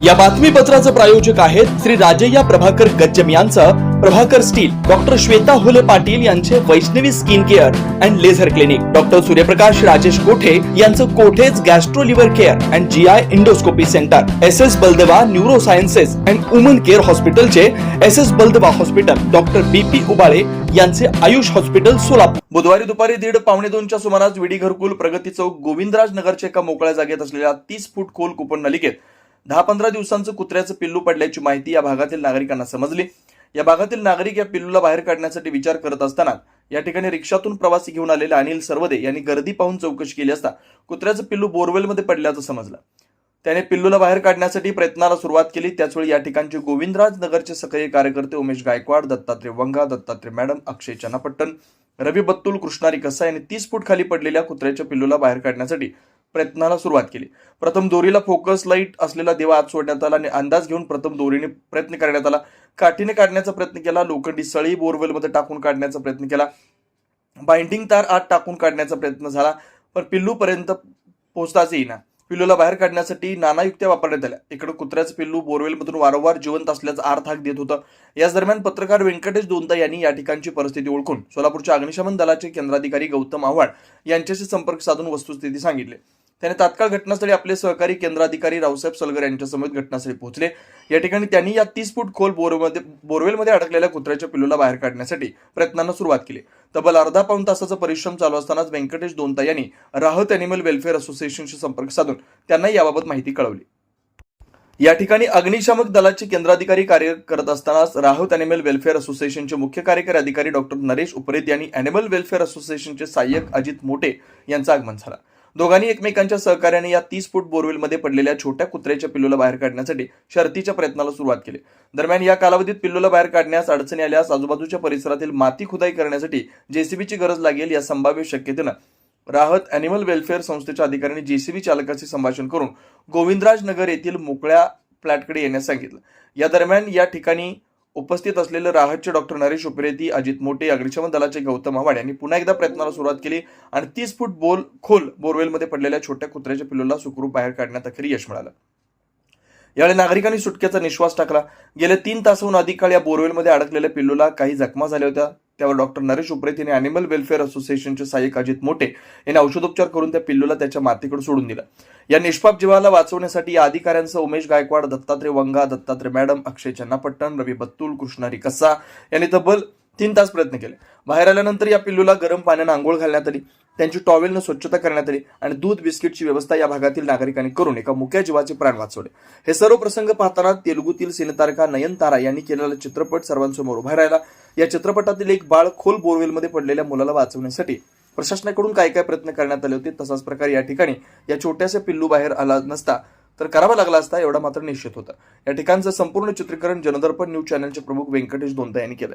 या बातमीपत्राचं प्रायोजक आहेत श्री राजय्या प्रभाकर गज्जम यांचं. प्रभाकर स्टील डॉक्टर श्वेता हुले पाटील यांचे Vaishnavi skin care and laser clinic. Doctor Suryaprakash Rajesh Kothe यांचं Kothe's gastro liver care and G I endoscopy centre. S S Baldeva neuro sciences and woman care हॉस्पिटलचे S S Baldeva hospital. Doctor B P Ubale यांचे Ayush hospital Solapur. बुधवारी दुपारी दीड पावणे दोनच्या सुमारास विडी घरकुल प्रगती चौक गोविंदराज नगरच्या एका मोकळ्या जागेत असलेल्या तीस फूट खोल कुपन नलिकेत दहा पंधरा दिवसांचं कुत्र्याचं पिल्लू पडल्याची माहिती या भागातील नागरिकांना समजली. या भागातील नागरिक या पिल्लूला बाहेर काढण्यासाठी विचार करत असताना या ठिकाणी रिक्षातून प्रवासी घेऊन आलेले अनिल सर्वदे यांनी गर्दी पाहून चौकशी केली असता कुत्र्याचं पिल्लू बोरवेलमध्ये पडल्याचं समजलं. त्याने पिल्लूला बाहेर काढण्यासाठी प्रयत्नाला सुरुवात केली. त्याचवेळी या ठिकाणचे गोविंदराज नगरचे सक्रिय कार्यकर्ते उमेश गायकवाड दत्तात्रय वंगा दत्तात्रय मॅडम अक्षय चनापट्टन रवी बत्तुल कृष्णारी कसा यांनी तीस फूट खाली पडलेल्या कुत्र्याच्या पिल्लूला बाहेर काढण्यासाठी प्रयत्नाला सुरुवात केली. प्रथम दोरीला फोकस लाइट असलेला दिवा आत सोडण्यात आला आणि अंदाज घेऊन प्रथम दोरीने प्रयत्न करण्यात आला. काठीने काढण्याचा प्रयत्न केला. लोखंडी सळी बोरवेलमध्ये टाकून काढण्याचा प्रयत्न केला. बाइंडिंग तार आत टाकून काढण्याचा प्रयत्न झाला. पण पिल्लूपर्यंत पोहोचताच येईना. पिल्लूला बाहेर काढण्यासाठी नाना युक्त्या वापरण्यात आल्या. इकडे कुत्र्याचं पिल्लू बोरवेलमधून वारंवार जिवंत असल्याचा आर्थ हाक देत होतं. याच दरम्यान पत्रकार व्यंकटेश दोनता यांनी या ठिकाणची परिस्थिती ओळखून सोलापूरच्या अग्निशमन दलाचे केंद्राधिकारी गौतम आव्हाड यांच्याशी संपर्क साधून वस्तुस्थिती सांगितली. त्याने तात्काळ घटनास्थळी आपले सहकारी केंद्राधिकारी रावसाहेब सलगर यांच्यासमवेत घटनास्थळी पोहोचले. या ठिकाणी त्यांनी या तीस फूट खोल बोरमध्ये बोरवेलमध्ये अडकलेल्या कुत्र्याच्या पिल्लूला बाहेर काढण्यासाठी प्रयत्नांना सुरुवात केली. तब्बल अर्धा पाऊण तासाचा परिश्रम चालू असतानाच व्यंकटेश दोनता यांनी राहत अॅनिमल वेलफेअर असोसिएशनशी संपर्क साधून त्यांना याबाबत माहिती कळवली. या ठिकाणी अग्निशामक दलाचे केंद्राधिकारी कार्य करत असतानाच राहत अॅनिमल वेलफेअर असोसिएशनचे मुख्य कार्यकारी अधिकारी डॉक्टर नरेश उपरेत यांनी अॅनिमल वेलफेअर असोसिएशनचे सहाय्यक अजित मोटे यांचं आगमन झालं. दोघांनी एकमेकांच्या सहकार्याने या तीस फूट बोरवेलमध्ये पडलेल्या छोट्या कुत्र्याच्या पिल्लूला बाहेर काढण्यासाठी शर्तीच्या प्रयत्नाला सुरुवात केली. दरम्यान या कालावधीत पिल्लूला बाहेर काढण्यास अडचणी आल्यास आजूबाजूच्या परिसरातील माती खुदाई करण्यासाठी जेसीबीची गरज लागेल या संभाव्य शक्यतेनं राहत अॅनिमल वेलफेअर संस्थेच्या अधिकाऱ्यांनी जेसीबी चालकाशी संभाषण करून गोविंदराज नगर येथील मोकळ्या फ्लॅटकडे येण्यास सांगितलं. या दरम्यान या ठिकाणी उपस्थित असलेले राहतचे डॉक्टर नरेश उपरेती अजित मोटे अग्निशमन दलाचे गौतम आव्हाड यांनी पुन्हा एकदा प्रयत्नाला सुरुवात केली आणि तीस फूट बोल खोल बोरवेलमध्ये पडलेल्या छोट्या कुत्र्याच्या पिल्लूला सुखरूप बाहेर काढण्यात अखेर यश मिळालं. यावेळी नागरिकांनी सुटकेचा निश्वास टाकला. गेल्या तीन तासाहून अधिक काळ या बोरवेलमध्ये अडकलेल्या पिल्लूला काही जखमा झाल्या होत्या. त्यावर डॉक्टर नरेश उपरेत यांनी अॅनिमल वेलफेअर असोसिएशनचे सहाय्यक अजित मोठे यांनी औषधोपचार करून त्या पिल्लूला त्याच्या मातेकडे सोडून दिलं. या निष्पाप जीवाला वाचवण्यासाठी या अधिकाऱ्यांसह उमेश गायकवाड दत्तात्रय वंगा दत्तात्रय मॅडम अक्षय चन्नापट्टण रवी बत्तुल कृष्णारी कसा यांनी तब्बल तीन तास प्रयत्न केले. बाहेर आल्यानंतर या पिल्लूला गरम पाण्यानं आंघोळ घालण्यात आली त्यांची टॉवेलनं स्वच्छता करण्यात आली आणि दूध बिस्किटची व्यवस्था या भागातील नागरिकांनी करून एका मुक्या जीवाचे प्राण वाचवले. हे सर्व प्रसंग पाहताना तेलुगूतील सिनेतारका नयनतारा यांनी केलेला चित्रपट सर्वांसमोर उभा राहिला. या चित्रपटातील एक बाळ खोल बोरवेलमध्ये पडलेल्या मुलाला वाचवण्यासाठी प्रशासनाकडून काय काय प्रयत्न करण्यात आले होते तसाच प्रकारे या ठिकाणी या छोट्याशा पिल्लू बाहेर आला नसता तर करावा लागला असता एवढा मात्र निश्चित होता. या ठिकाणचं संपूर्ण चित्रीकरण जनदर्पण न्यूज चॅनलचे प्रमुख व्यंकटेश दोंदा यांनी केलं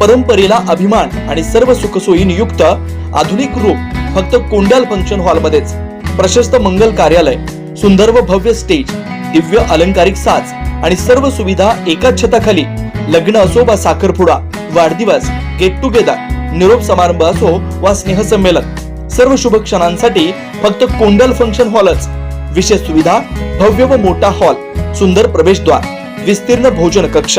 परंपरेला अभिमान आणि सर्व सुखसोयी युक्त आधुनिक रूप फक्त कोंडाल फंक्शन हॉल मध्येच प्रशस्त मंगल कार्यालय सुंदर व भव्य स्टेज दिव्य अलंकारिक साज आणि सर्व सुविधा एकाच छताखाली. लग्न असो वा साखरपुडा वाढदिवस गेट टुगेदर निरोप समारंभ असो वा स्नेहसंमेलन. सर्व शुभ क्षणांसाठी फक्त कोंडल फंक्शन हॉलच. विशेष सुविधा भव्य व मोठा हॉल सुंदर प्रवेशद्वार विस्तीर्ण भोजन कक्ष